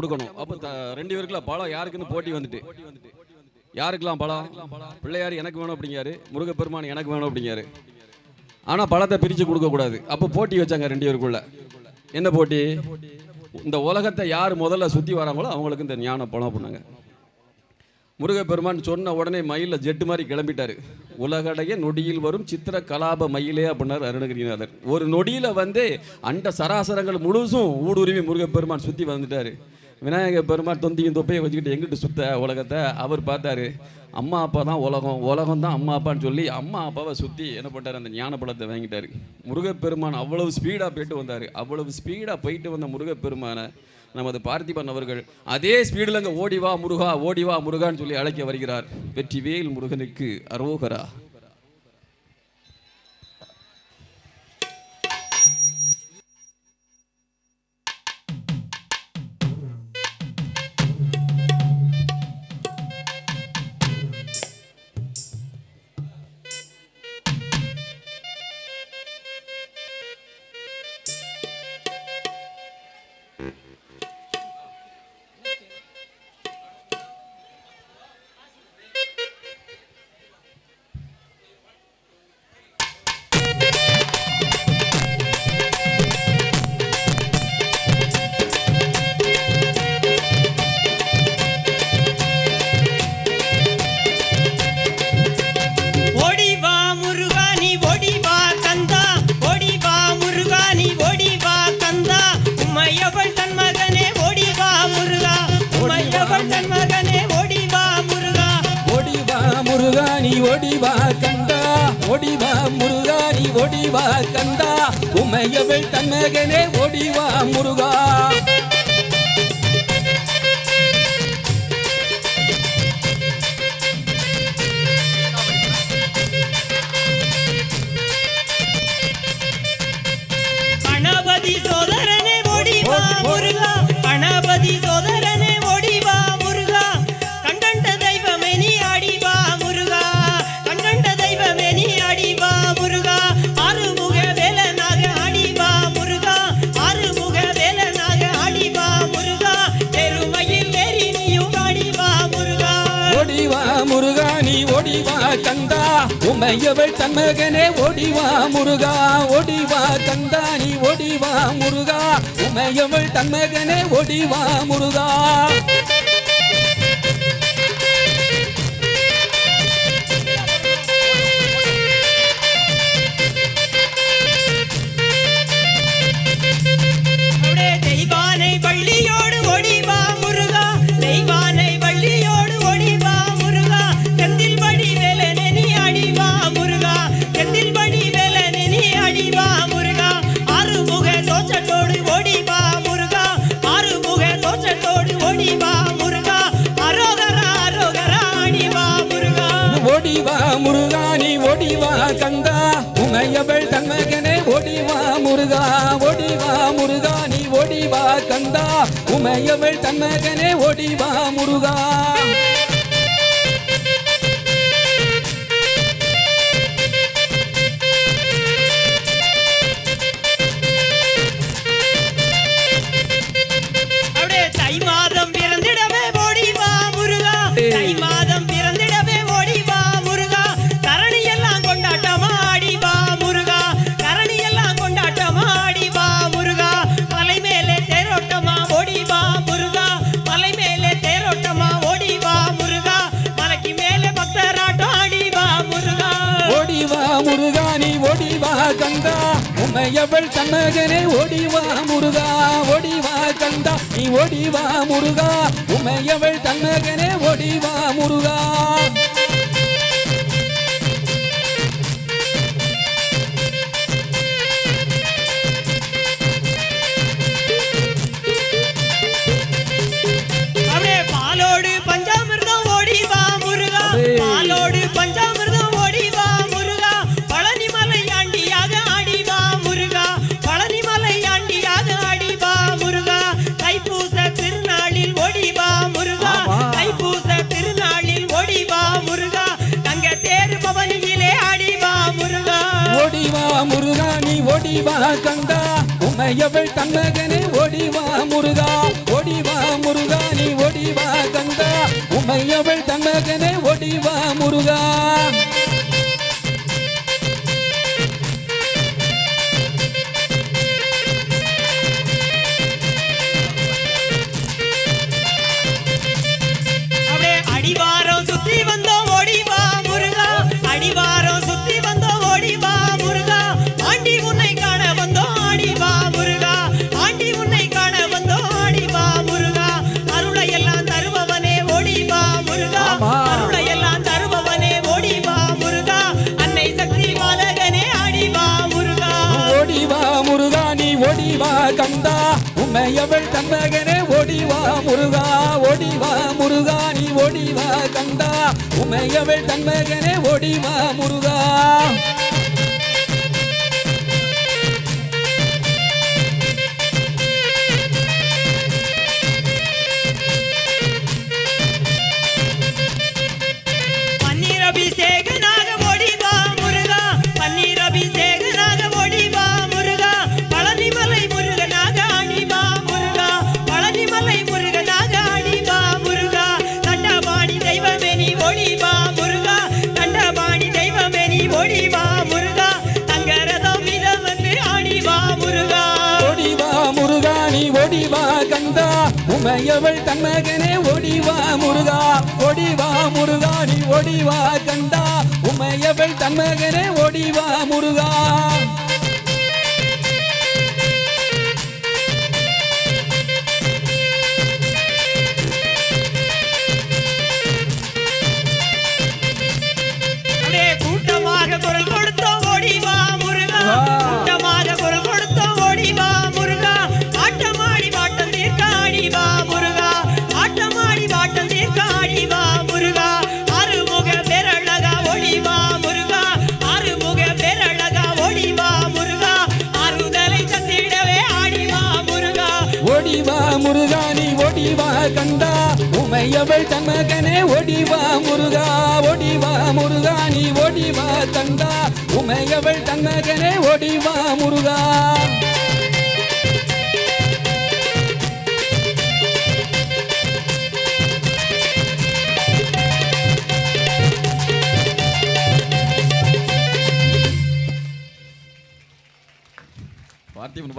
கொடுக்கணும். அப்போ ரெண்டு பேருக்குலாம் பழம் யாருக்குன்னு போட்டி வந்துட்டு. யாருக்கெல்லாம் பழம் பிள்ளையார் எனக்கு வேணும் அப்படிங்காரு முருகப்பெருமான் எனக்கு வேணும் அப்படிங்காரு ஆனால் பழத்தை பிரித்து கொடுக்கக்கூடாது. அப்போ போட்டி வச்சாங்க ரெண்டு பேருக்குள்ள. என்ன போட்டி? இந்த உலகத்தை யார் முதல்ல சுற்றி வராங்களோ அவங்களுக்கு இந்த ஞான பழம் பண்ணாங்க முருகப்பெருமான் சொன்ன உடனே மயிலில் ஜெட்டு மாதிரி கிளம்பிட்டாரு. உலகடைய நொடியில் வரும் சித்திர கலாப மயிலே அப்படின்னார் அருணகிரிநாதர். ஒரு நொடியில் வந்து அண்ட சராசரங்கள் முழுசும் ஊடுருவி முருகப்பெருமான் சுற்றி வந்துட்டார். விநாயகர் பெருமாள் தொந்தியும் தொப்பையை வச்சுக்கிட்டு எங்கிட்டு சுத்த உலகத்தை? அவர் பார்த்தாரு அம்மா அப்பா தான் உலகம். உலகம் தான் அம்மா அப்பான்னு சொல்லி அம்மா அப்பாவை சுற்றி என்ன பண்ணிட்டாரு? அந்த ஞானப்படத்தை வாங்கிட்டார். முருகப்பெருமான் அவ்வளவு ஸ்பீடாக போயிட்டு வந்தார். அவ்வளவு ஸ்பீடாக போயிட்டு வந்த முருகப்பெருமானை நமது பார்த்திபன் அவர்கள் அதே ஸ்பீடில் அங்கே ஓடி வா முருகா ஓடி வா முருகான்னு சொல்லி அழைக்க வருகிறார். வெற்றிவேல் முருகனுக்கு அரோகரா. ஒடிவா ஓடிவா ஒடிவா கந்தா. உமையவள் தன்மகனே ஒடிவா முருகா. உமையவள் தன்மகனே ஓடிவா முருகா ஓடிவா கந்தா ஓடிவா முருகா. உமையவள் தன்மகனே ஓடிவா முருகா. ஓடிவா கங்கா உமையவள் தன்மகனே ஓடிவா முருகா ஓடிவா முருகா நீ ஓடிவா கந்தா உமையவள் தன்மகனே ஓடிவா முருகா. கந்தா உமையவள் தன்னகனே ஓடிவா முருகா ஓடிவா கந்தா நீ ஓடிவா முருகா உமையவள் தன்னகனே ஓடிவா முருகா. ஓடிவா கங்கா உமையவள் தன்மகனே ஓடிவா முருகா ஓடிவா முருகா நீ ஓடிவா கங்கா உமையவள் தன்மகனே ஓடிவா முருகா. கண்மகனே தன்மகனே ஓடிவா முருகா ஓடிவா முருகா நீ ஓடிவா கண்டா உமையவள் கண்மகனே ஓடிவா முருகா. முருகா உமையவள் தன்மகனே ஒடிவா முருகா ஒடிவா முருகா நீ ஒடிவா கண்டா. உமையவள் தன்மகனே ஒடிவா முருகா. கண்டா உமையவள் தன் மகனே ஒடிவா முருகா ஒடிவா முருகா நீ ஒடிவா கண்டா உமையவள் தன் மகனே ஒடிவா முருகா.